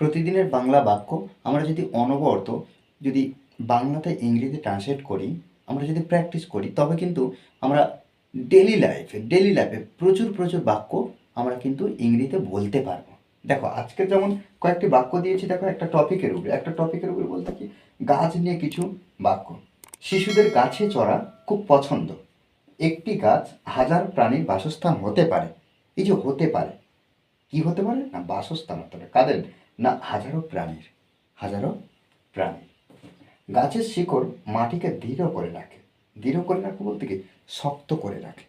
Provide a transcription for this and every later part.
প্রতিদিনের বাংলা বাক্য আমরা যদি অনবরত যদি বাংলাতে ইংরেজিতে ট্রান্সলেট করি, আমরা যদি প্র্যাকটিস করি, তবে কিন্তু আমরা ডেলি লাইফে ডেলি লাইফে প্রচুর প্রচুর বাক্য আমরা কিন্তু ইংরেজিতে বলতে পারব। দেখো, আজকে যেমন কয়েকটি বাক্য দিয়েছি, দেখো, একটা টপিকের উপরে। একটা টপিকের উপরে বলতে কি? গাছ নিয়ে কিছু বাক্য। শিশুদের গাছে চড়া খুব পছন্দ। একটি গাছ হাজার প্রাণীর বাসস্থান হতে পারে। এই যে হতে পারে কি হতে পারে? না বাসস্থান হতে পারে। কাদের? না হাজারো প্রাণীর, হাজারো প্রাণী গাছের শিকড় মাটিকে দৃঢ় করে রাখে। দৃঢ় করে রাখে বলতে কি? শক্ত করে রাখে?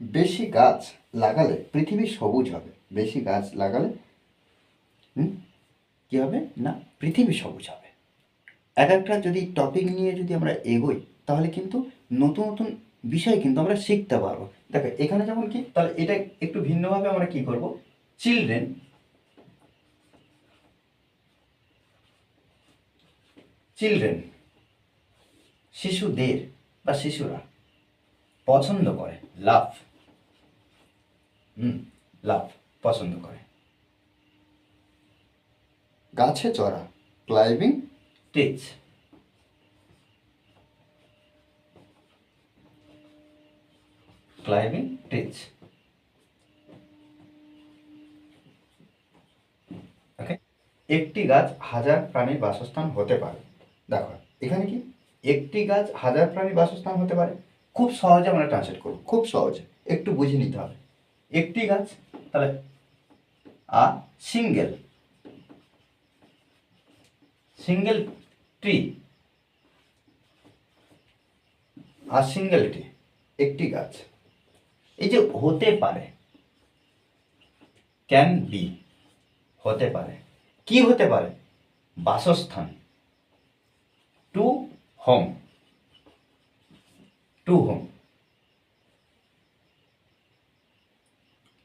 বেশি গাছ লাগালে পৃথিবী সবুজ হবে। বেশি গাছ লাগালে কি হবে? না, পৃথিবী সবুজ হবে। এক একটা যদি টপিক নিয়ে যদি আমরা এগোই, তাহলে কিন্তু নতুন নতুন বিষয় কিন্তু আমরা শিখতে পারব। দেখো এখানে যেমন কি তাহলে এটা একটু ভিন্নভাবে আমরা কি করব? চিলড্রেন চিলড্রেন শিশুদের বা শিশুরা পছন্দ করে লাভ হুম লাভ পছন্দ করে। গাছে চড়া ক্লাইম্বিং টিচ টিচ ওকে একটি গাছ হাজার প্রাণীর বাসস্থান হতে পারে। দেখো, এখানে কি? একটি গাছ হাজার প্রাণীর বাসস্থান হতে পারে? খুব সহজে আমরা ট্রান্সলেট করব, খুব সহজে। একটু বুঝে নিতে হবে। একটি গাছ, তাহলে a single. Single tree. R single tree, একটি গাছ। এই যে হতে পারে ক্যান বি হতে পারে। কি হতে পারে? বাসস্থান। To home to home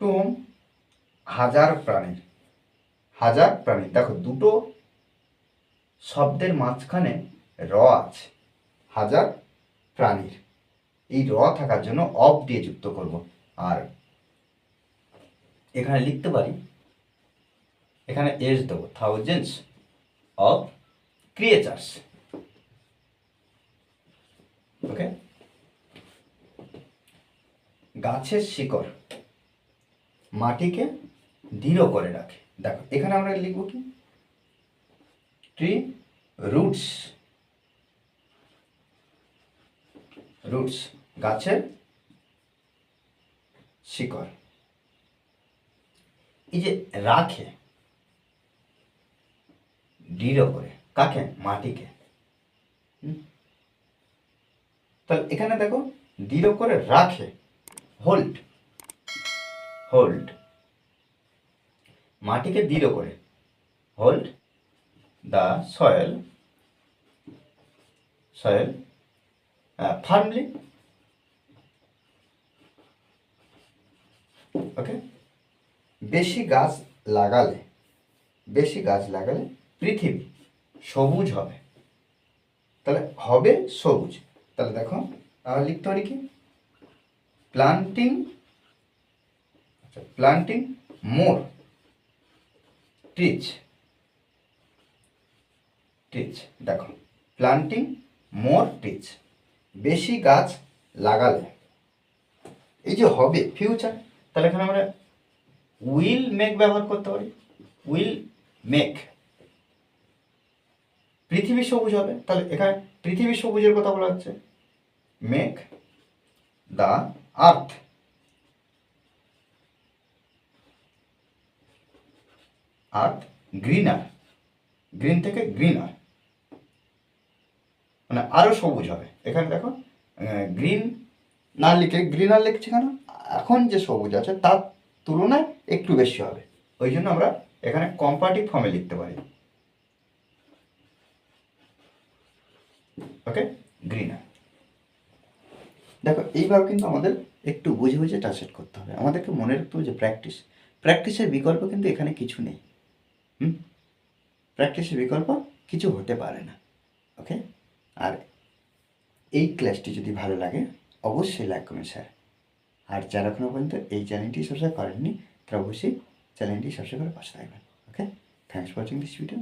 to home হাজার প্রাণীর হাজার প্রাণী। দেখো, দুটো শব্দের মাঝখানে র আছে, হাজার প্রাণীর। এই র থাকার জন্য অফ দিয়ে যুক্ত করব। আর এখানে লিখতে পারি, এখানে এস দেবো থাউজেন্ডস অফ ক্রিয়েচার্স ওকে গাছের শিকড় মাটিকে দৃঢ় করে রাখে। দেখো, এখানে আমরা লিখব কি? ট্রি রুটস রুটস গাছের শিকড়। এই যে রাখে, দৃঢ় করে, কাকে? মাটিকে। তাহলে এখানে দেখো, দৃঢ় করে রাখে হোল্ড হোল্ড মাটিকে দৃঢ় করে hold the soil soil firmly okay বেশি গাছ লাগালে, বেশি গাছ লাগালে পৃথিবী সবুজ হবে। তাহলে হবে সবুজ। তাহলে দেখো লিখতে পারি কি? প্লান্টিং আচ্ছা প্লান্টিং মোর ট্রিচ ট্রিচ দেখো প্লান্টিং মোর ট্রিচ বেশি গাছ লাগালে। এই যে হবে ফিউচার তাহলে এখানে আমরা উইল মেক ব্যবহার করতে পারি। উইল মেক পৃথিবী সবুজ হবে, তাহলে এখানে পৃথিবী সবুজের কথা বলা হচ্ছে। Make the earth earth greener green থেকে গ্রিনার মানে আরও সবুজ হবে। এখানে দেখো গ্রিন না লিখে গ্রিনার লিখছে কেন? এখন যে সবুজ আছে তার তুলনায় একটু বেশি হবে। ওই জন্য আমরা এখানে কম্পারেটিভ ফর্মে লিখতে পারি। ওকে? গ্রিনার দেখো এইভাবে কিন্তু আমাদের একটু বুঝে বুঝে ট্রান্সলেট করতে হবে। আমাদেরকে মনে রাখতে হবে যে প্র্যাকটিস প্র্যাকটিসের বিকল্প কিন্তু এখানে কিছু নেই। হুম? প্র্যাকটিসের বিকল্প কিছু হতে পারে না। ওকে? আর এই ক্লাসটি যদি ভালো লাগে, অবশ্যই লাইক করুন স্যার আর যারা এখনও পর্যন্ত এই চ্যানেলটি সাবস্ক্রাইব করেননি, তারা অবশ্যই চ্যানেলটি সাবস্ক্রাইব করে পাশে থাকবেন okay thanks for watching this video